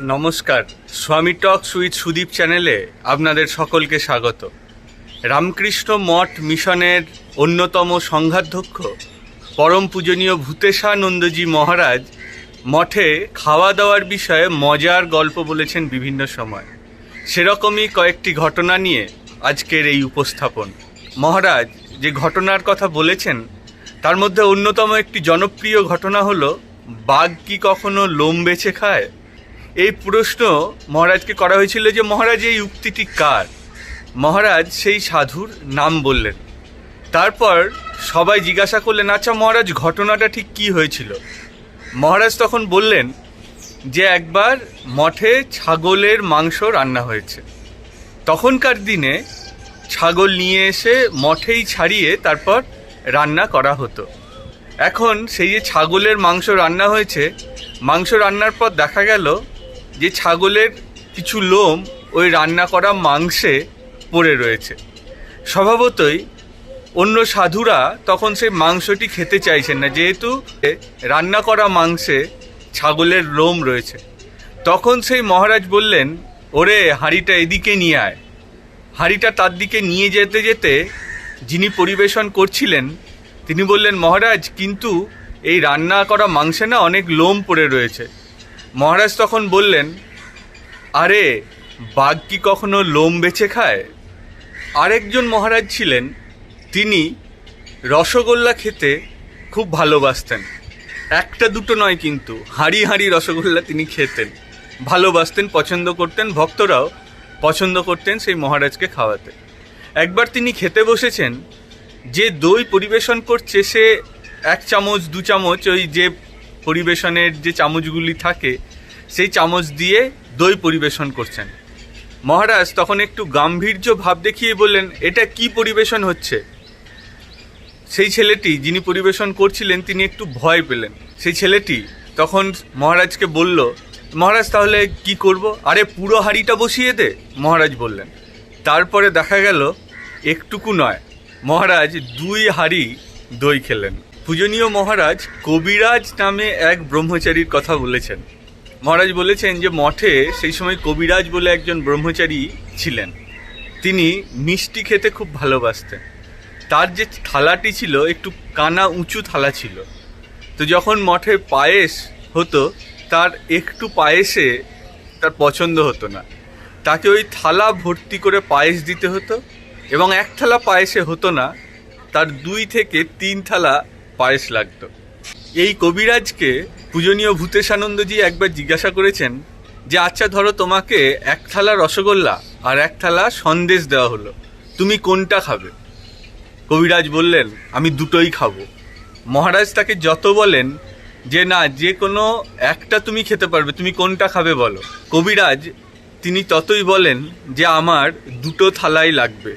নমস্কার, স্বামী টক সুইথ সুদীপ চ্যানেলে আপনাদের সকলকে স্বাগত। রামকৃষ্ণ মঠ মিশনের অন্যতম সংঘাধ্যক্ষ, পরম পূজনীয় ভূতেশানন্দজি মহারাজ মঠে খাওয়া দাওয়ার বিষয়ে মজার গল্প বলেছেন বিভিন্ন সময়। সেরকমই কয়েকটি ঘটনা নিয়ে আজকের এই উপস্থাপন। মহারাজ যে ঘটনার কথা বলেছেন, তার মধ্যে অন্যতম একটি জনপ্রিয় ঘটনা হলো বাঘ কি কখনো লোম বেছে খায়? এই প্রশ্ন মহারাজকে করা হয়েছিল যে মহারাজ, এই উক্তিটি কার? মহারাজ সেই সাধুর নাম বললেন। তারপর সবাই জিজ্ঞাসা করলেন আচ্ছা মহারাজ, ঘটনাটা ঠিক কি হয়েছিল? মহারাজ তখন বললেন যে একবার মঠে ছাগলের মাংস রান্না হয়েছে। তখনকার দিনে ছাগল নিয়ে এসে মঠেই ছাড়িয়ে তারপর রান্না করা হতো। এখন সেই যে ছাগলের মাংস রান্না হয়েছে, মাংস রান্নার পর দেখা গেল যে ছাগলের কিছু লোম ওই রান্না করা মাংসে পড়ে রয়েছে। স্বভাবতই অন্য সাধুরা তখন সেই মাংসটি খেতে চাইছেন না, যেহেতু রান্না করা মাংসে ছাগলের লোম রয়েছে। তখন সেই মহারাজ বললেন, ওরে, হাঁড়িটা এদিকে নিয়ে আয়। হাঁড়িটা তার দিকে নিয়ে যেতে যেতে যিনি পরিবেশন করছিলেন তিনি বললেন, মহারাজ, কিন্তু এই রান্না করা মাংসে না অনেক লোম পড়ে রয়েছে। মহারাজ তখন বললেন, আরে, বাঘ কি কখনো লোম বেছে খায়? আরেকজন মহারাজ ছিলেন, তিনি রসগোল্লা খেতে খুব ভালোবাসতেন। একটা দুটো নয় কিন্তু, হাঁড়ি হাঁড়ি রসগোল্লা তিনি খেতেন। ভালোবাসতেন, পছন্দ করতেন, ভক্তরাও পছন্দ করতেন সেই মহারাজকে খাওয়াতে। একবার তিনি খেতে বসেছেন যে দই পরিবেশন করছে, সে এক চামচ, দু চামচ, ওই যে পরিবেশনের যে চামচগুলি থাকে, সেই চামচ দিয়ে দই পরিবেশন করছেন। মহারাজ তখন একটু গাম্ভীর্য ভাব দেখিয়ে বললেন, এটা কি পরিবেশন হচ্ছে? সেই ছেলেটি যিনি পরিবেশন করছিলেন, তিনি একটু ভয় পেলেন। সেই ছেলেটি তখন মহারাজকে বলল, মহারাজ, তাহলে কি করব? আরে, পুরো হাঁড়িটা বসিয়ে দে, মহারাজ বললেন। তারপরে দেখা গেল, একটুকু নয়। মহারাজ দুই হাঁড়ি দই খেলেন। পূজনীয় মহারাজ কবিরাজ নামে এক ব্রহ্মচারীর কথা বলেছেন। মহারাজ বলেছেন যে, মঠে সেই সময় কবিরাজ বলে একজন ব্রহ্মচারী ছিলেন। তিনি মিষ্টি খেতে খুব ভালোবাসতেন। তার যে থালাটি ছিল একটু কানা উঁচু থালা ছিল। তো যখন মঠে পায়েস হতো, তার একটু পায়েসে তার পছন্দ হতো না। তাকে ওই থালা ভর্তি করে পায়েস দিতে হতো। এবং এক থালা পায়েসে হতো না, তার দুই থেকে তিন থালা পায়েস লাগতো। এই কবিরাজকে পূজনীয় ভূতেশানন্দজি একবার জিজ্ঞাসা করেছেন যে আচ্ছা ধরো তোমাকে এক থালা রসগোল্লা আর এক থালা সন্দেশ দেওয়া হলো, তুমি কোনটা খাবে? কবিরাজ বললেন, আমি দুটোই খাব। মহারাজ তাকে যত বলেন যে, না, যে কোনো একটা তুমি খেতে পারবে, তুমি কোনটা খাবে বলো? কবিরাজ তিনি ততই বলেন যে, আমার দুটো থালাই লাগবে।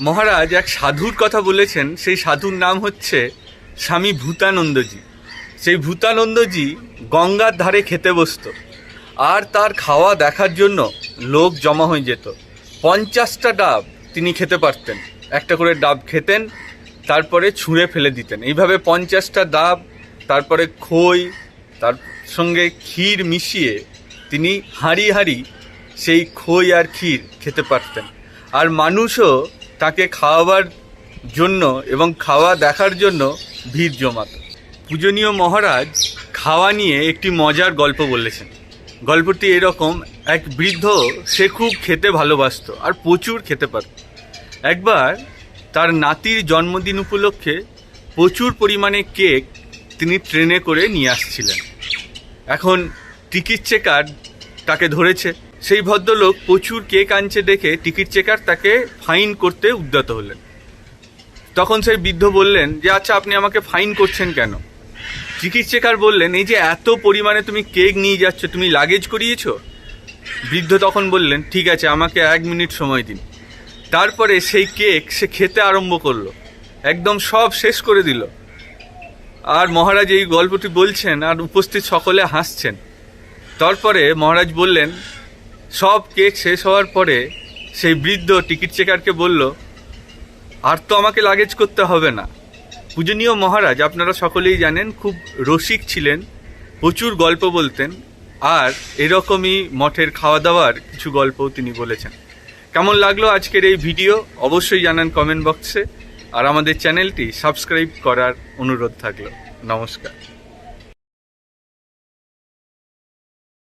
মহারাজ এক সাধুর কথা বলেছেন, সেই সাধুর নাম হচ্ছে স্বামী ভূতানন্দজি। সেই ভূতানন্দজি গঙ্গার ধারে খেতে বসতো। আর তার খাওয়া দেখার জন্য লোক জমা হয়ে যেত। পঞ্চাশটা ডাব তিনি খেতে পারতেন। একটা করে ডাব খেতেন, তারপরে ছুঁড়ে ফেলে দিতেন। এইভাবে পঞ্চাশটা ডাব, তারপরে খই, তার সঙ্গে ক্ষীর মিশিয়ে তিনি হাঁড়ি হাঁড়ি সেই খই আর ক্ষীর খেতে পারতেন। আর মানুষও তাকে খাওয়াবার জন্য এবং খাওয়া দেখার জন্য ভিড় জমাত। পূজনীয় মহারাজ খাওয়া নিয়ে একটি মজার গল্প বলেছেন। গল্পটি এরকম, এক বৃদ্ধ সে খুব খেতে ভালোবাসতো আর প্রচুর খেতে পারত। একবার তার নাতির জন্মদিন উপলক্ষে প্রচুর পরিমাণে কেক তিনি ট্রেনে করে নিয়ে আসছিলেন। এখন টিকিট চেকার তাকে ধরেছে। সেই ভদ্রলোক প্রচুর কেক আনছে দেখে টিকিট চেকার তাকে ফাইন করতে উদ্যত হলেন। তখন সেই বৃদ্ধ বললেন, যে আচ্ছা আপনি আমাকে ফাইন করছেন কেন? টিকিট চেকার বললেন, এই যে এত পরিমাণে তুমি কেক নিয়ে যাচ্ছ, তুমি লাগেজ করিয়েছো? বৃদ্ধ তখন বললেন, ঠিক আছে, আমাকে এক মিনিট সময় দিন। তারপরে সেই কেক সে খেতে আরম্ভ করল। একদম সব শেষ করে দিল। আর মহারাজ এই গল্পটি বলছেন আর উপস্থিত সকলে হাসছেন। তারপরে মহারাজ বললেন সব কেক শেষ হওয়ার পরে সেই বৃদ্ধ টিকিট চেকারকে বলল, আর তো আমাকে লাগেজ করতে হবে না। পূজনীয় মহারাজ, আপনারা সকলেই জানেন খুব রসিক ছিলেন, প্রচুর গল্প বলতেন, আর এরকমই মঠের খাওয়া দাওয়ার কিছু গল্পও তিনি বলেছেন। কেমন লাগল আজকের এই ভিডিও? অবশ্যই জানান কমেন্ট বক্সে, আর আমাদের চ্যানেলটি সাবস্ক্রাইব করার অনুরোধ থাকল। নমস্কার।